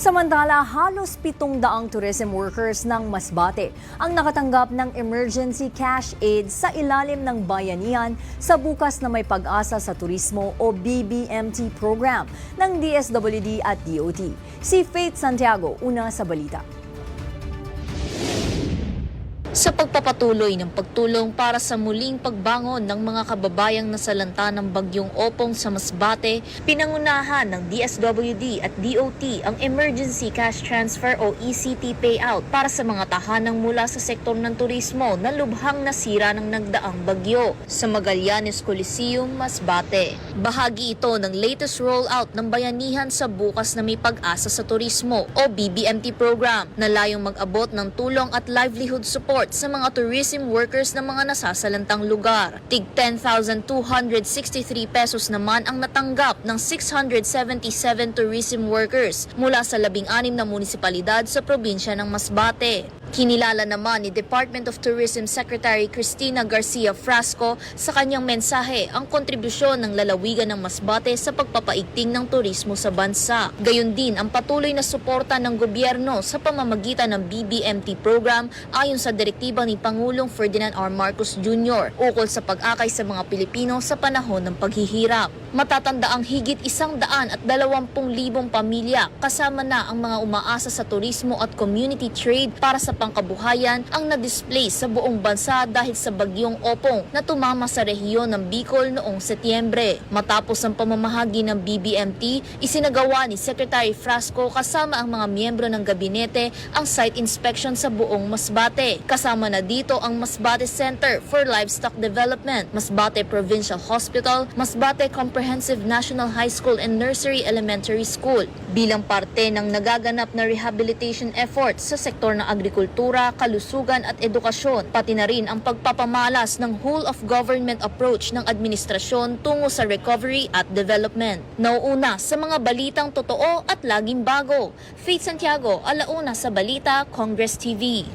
Samantala, halos pitong daang tourism workers ng Masbate ang nakatanggap ng emergency cash aid sa ilalim ng bayanihan sa bukas na may pag-asa sa turismo o BBMT program ng DSWD at DOT. Si Faith Santiago, una sa balita. Sa pagpapatuloy ng pagtulong para sa muling pagbangon ng mga kababayang nasalanta ng bagyong Opong sa Masbate, pinangunahan ng DSWD at DOT ang Emergency Cash Transfer o ECT payout para sa mga tahanang mula sa sektor ng turismo na lubhang nasira ng nagdaang bagyo sa Magallanes Coliseum, Masbate. Bahagi ito ng latest rollout ng bayanihan sa bukas na may pag-asa sa turismo o BBMT program na layong mag-abot ng tulong at livelihood support sa mga tourism workers ng mga nasasalantang lugar. Tig 10,263 pesos naman ang natanggap ng 677 tourism workers mula sa 16 na munisipalidad sa probinsya ng Masbate. Kinilala naman ni Department of Tourism Secretary Cristina Garcia Frasco sa kanyang mensahe ang kontribusyon ng lalawigan ng Masbate sa pagpapaigting ng turismo sa bansa. Gayon din ang patuloy na suporta ng gobyerno sa pamamagitan ng BBMT program ayon sa direktiba ni Pangulong Ferdinand R. Marcos Jr. ukol sa pag-akay sa mga Pilipino sa panahon ng paghihirap. Matatanda ang higit isang daan at dalawampung libong pamilya kasama na ang mga umaasa sa turismo at community trade para sa pangkabuhayan ang na-display sa buong bansa dahil sa bagyong Opong na tumama sa rehiyon ng Bicol noong Setyembre. Matapos ang pamamahagi ng BBMT, isinagawa ni Secretary Frasco kasama ang mga miyembro ng gabinete ang site inspection sa buong Masbate. Kasama na dito ang Masbate Center for Livestock Development, Masbate Provincial Hospital, Masbate Comprehensive National High School and Nursery Elementary School bilang parte ng nagaganap na rehabilitation efforts sa sektor ng agrikultura, kalusugan at edukasyon, pati na rin ang pagpapamalas ng whole of government approach ng administrasyon tungo sa recovery at development. Nauuna sa mga balitang totoo at laging bago. Faith Santiago, alauna sa Balita, Congress TV.